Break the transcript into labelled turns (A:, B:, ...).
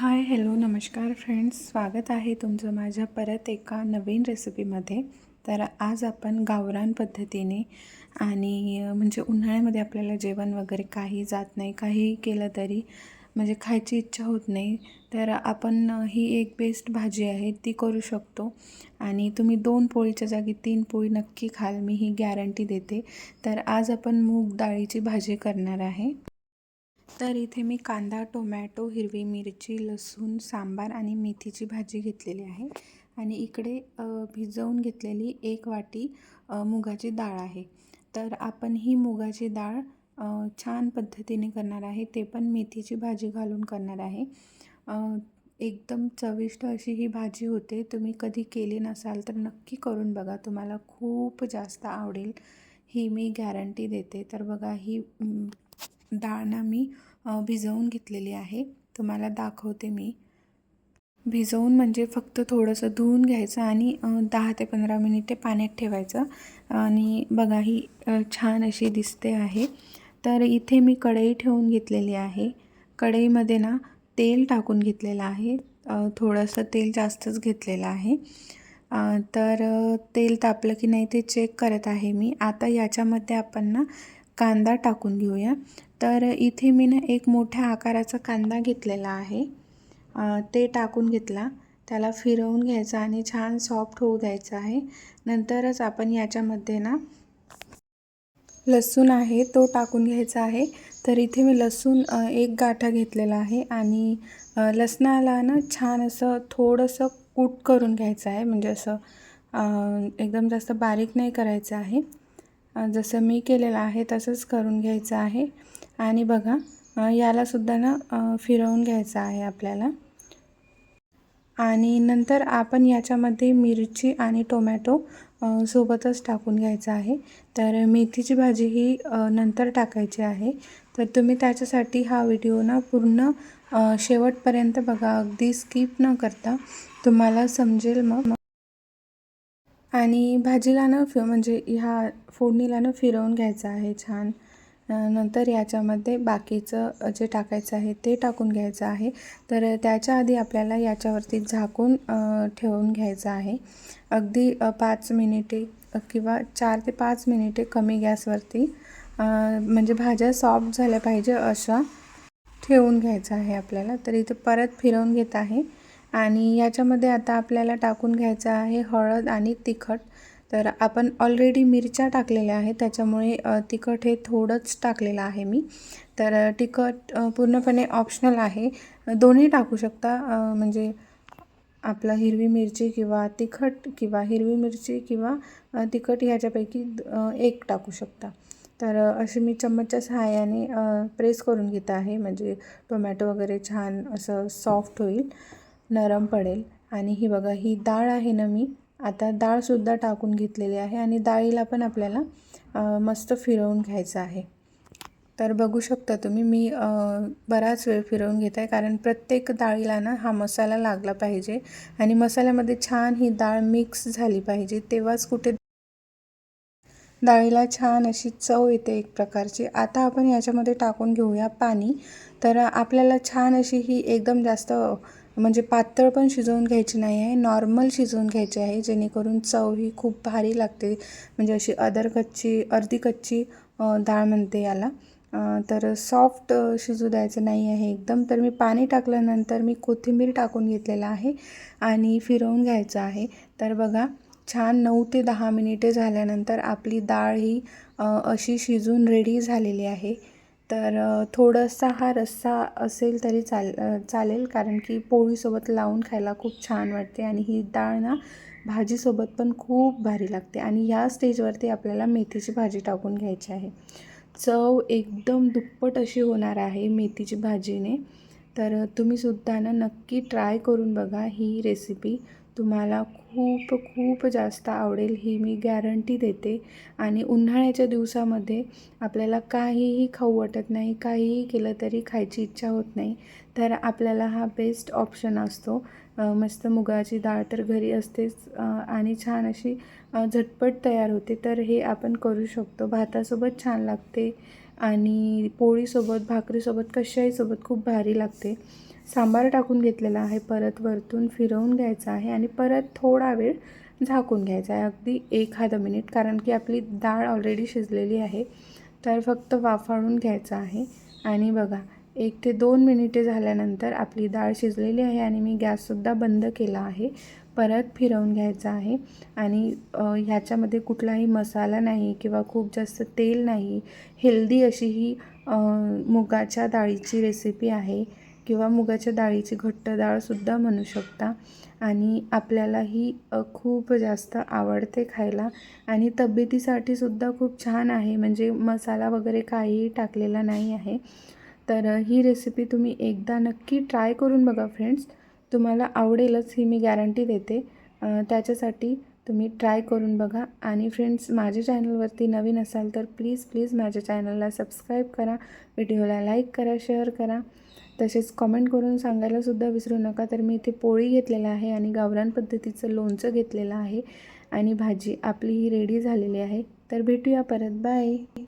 A: Hi hello नमस्कार friends. स्वागत आहे तुमचं माझ्या परत एका नवीन रेसिपीमध्ये. तर आज आपण गावरान पद्धतीने आणि म्हणजे उन्हाळ्यामध्ये आपल्याला जेवण वगैरे काही जात नाही काही केलं तरी म्हणजे खायची इच्छा होत नाही. तर आपण ही एक बेस्ट भाजी आहे ती करू शकतो. आणि तुम्ही दोन पोळीच्या जागी तीन पोळी नक्की खाल मी ही गॅरंटी देते. तर आज आपण मूग डाळीची भाजी करणार आहे. तर इथे मी कांदा टोमॅटो हिरवी मिरची लसूण सांबार आणि मेथीची भाजी घेतलेली आहे. आणि इकडे भिजवून घेतलेली एक वाटी मुगाची डाळ आहे. तर आपण ही मुगाची डाळ छान पद्धतीने करणार आहे. ते पण मेथीची भाजी घालून करणार आहे. एकदम चविष्ट अशी ही भाजी होते. तुम्ही कधी केली नसाल तर नक्की करून बघा. तुम्हाला खूप जास्त आवडेल. ही मी गॅरंटी देते. तर बघा ही डाळ ना मी भिजवून घेतलेली आहे. तुम्हाला दाखवते मी. भिजवून म्हणजे फक्त थोडंसं धुवून घ्यायचं आणि दहा ते पंधरा मिनिटे पाण्यात ठेवायचं. आणि बघा ही छान अशी दिसते आहे. तर इथे मी कढई ठेवून घेतलेली आहे. कढईमध्ये ना तेल टाकून घेतलेलं आहे. थोडंसं तेल जास्तच घेतलेलं आहे. तर तेल तापलं की नाही ते चेक करत आहे मी. आता याच्यामध्ये आपण ना कांदा टाकून घेऊया. तर इथे मी ना एक मोठ्या आकाराचा कांदा घेतलेला आहे. ते टाकून घेतला. त्याला फिरवून घ्यायचं आणि छान सॉफ्ट होऊ द्यायचं आहे. नंतरच आपण याच्यामध्ये ना लसूण आहे तो टाकून घ्यायचा आहे. तर इथे मी लसूण एक गाठा घेतलेला आहे आणि लसणाला ना छान असं थोडंसं कूट करून घ्यायचं आहे. म्हणजे असं एकदम जास्त बारीक नाही करायचं आहे. जसं मी केलेलं आहे तसंच करून घ्यायचं आहे. आणि बघा यालासुद्धा ना फिरवून घ्यायचं आहे आपल्याला. आणि नंतर आपण याच्यामध्ये मिरची आणि टोमॅटो सोबतच टाकून घ्यायचं आहे. तर मेथीची भाजी ही नंतर टाकायची आहे. तर तुम्ही त्याच्यासाठी हा व्हिडिओ ना पूर्ण शेवटपर्यंत बघा. अगदी स्किप न करता तुम्हाला समजेल मग. आणि भाजीला ना फि म्हणजे ह्या फोडणीला ना फिरवून घ्यायचं आहे छान. नंतर याच्यामध्ये बाकीचं जे टाकायचं आहे ते टाकून घ्यायचं आहे. तर त्याच्या आधी आपल्याला याच्यावरती झाकून ठेवून घ्यायचं आहे. अगदी पाच मिनिटे किंवा चार ते पाच मिनिटे कमी गॅसवरती म्हणजे भाज्या सॉफ्ट झाल्या पाहिजे अशा ठेवून घ्यायचं आहे आपल्याला. तर इथे परत फिरवून घेत आहे. आणि याच्यामध्ये आता आपल्याला टाकून घ्यायचं आहे हळद आणि तिखट. तर आपण ऑलरेडी मिरच्या टाकलेल्या आहेत त्याच्यामुळे तिखट हे थोडंच टाकलेलं आहे मी. तर तिखट पूर्णपणे ऑप्शनल आहे. दोन्ही टाकू शकता म्हणजे आपलं हिरवी मिरची किंवा तिखट किंवा हिरवी मिरची किंवा तिखट ह्याच्यापैकी एक टाकू शकता. तर असे अशी मी चम्मचच्या सहाय्याने प्रेस करून घेत आहे. म्हणजे टोमॅटो वगैरे छान असं सॉफ्ट होईल. नरम पडेल. आणि ही बघा ही डाळ आहे ना मी आता डाळसुद्धा टाकून घेतलेली आहे आणि डाळीला पण आपल्याला मस्त फिरवून घ्यायचं आहे. तर बघू शकता तुम्ही मी बराच वेळ फिरवून घेत आहे कारण प्रत्येक डाळीला ना हा मसाला लागला पाहिजे. आणि मसाल्यामध्ये छान ही डाळ मिक्स झाली पाहिजे तेव्हाच कुठे डाळीला छान अशी चव येते एक प्रकारची. आता आपण याच्यामध्ये टाकून घेऊया पाणी. तर आपल्याला छान अशी ही एकदम जास्त म्हणजे पातळ पण शिजवून घ्यायची नाही आहे नॉर्मल शिजवून घ्यायची आहे जेणेकरून चव ही खूप भारी लागते. म्हणजे अशी अदर कच्ची अर्धी कच्ची डाळ म्हणते याला. तर सॉफ्ट शिजू द्यायचं नाही आहे एकदम. तर मी पाणी टाकल्यानंतर मी कोथिंबीर टाकून घेतलेला आहे आणि फिरवून घ्यायचं आहे. तर बघा छान नऊ ते दहा मिनिटे झाल्यानंतर आपली डाळ ही अशी शिजून रेडी झालेली आहे. तर थोडासा हा रस्सा असेल तरी चाल चालेल. कारण की पोळीसोबत लावून खायला खूप छान वाटते आणि ही डाळ ना भाजीसोबत पण खूप भारी लागते. आणि या स्टेजवरती आपल्याला मेथीची भाजी टाकून घ्यायची आहे. चव एकदम दुप्पट अशी होणार आहे मेथीची भाजीने. तर तुम्हीसुद्धा ना नक्की ट्राय करून बघा ही रेसिपी. तुम्हाला खूप खूप जास्त आवडेल ही मी गॅरंटी देते. आणि उन्हाळ्याच्या दिवसामध्ये आपल्याला काहीही खाऊ वाटत नाही काहीही केलं तरी खायची इच्छा होत नाही. तर आपल्याला हा बेस्ट ऑप्शन असतो. मस्त मुगाची डाळ तर घरी असतेच आणि छान अशी झटपट तयार होते. तर हे आपण करू शकतो. भातासोबत छान लागते आणि पोळीसोबत भाकरीसोबत कशाहीसोबत खूप भारी लागते. सांबार टाकून घेतलेला आहे. परत वरतून फिरवून घ्यायचा आहे आणि परत थोडा वेळ झाकून घ्यायचा आहे. अगदी एखादं मिनिट कारण की आपली डाळ ऑलरेडी शिजलेली आहे. तर फक्त वाफाळून घ्यायचं आहे. आणि बघा एक ते दोन मिनिटे झाल्यानंतर आपली डाळ शिजलेली आहे आणि मी गॅससुद्धा बंद केला आहे. परत फिरवून घ्यायचा आहे. आणि ह्याच्यामध्ये कुठलाही मसाला नाही किंवा खूप जास्त तेल नाही. हेल्दी अशी ही मुगाच्या डाळीची रेसिपी आहे. किंवा मुगाच्या डाळीची घट्ट डाळसुद्धा म्हणू शकता. आणि आपल्याला ही खूप जास्त आवडते खायला. आणि तब्येतीसाठी सुद्धा खूप छान आहे. म्हणजे मसाला वगैरे काहीही टाकलेला नाही आहे. तर ही रेसिपी तुम्ही एकदा नक्की ट्राय करून बघा फ्रेंड्स तुम्हाला आवडेलच ही मी गॅरंटी देते. त्याच्यासाठी तुम्ही ट्राय करून बघा. आणि फ्रेंड्स माझ्या चॅनलवरती नवीन असाल तर प्लीज प्लीज माझ्या चॅनलला सबस्क्राईब करा. व्हिडिओला लाईक करा शेअर करा. तसेच कॉमेंट करून सांगायलासुद्धा विसरू नका. तर मी इथे पोळी घेतलेलं आहे आणि गावरान पद्धतीचं लोणचं घेतलेलं आहे. आणि भाजी आपली ही रेडी झालेली आहे. तर भेटूया परत. बाय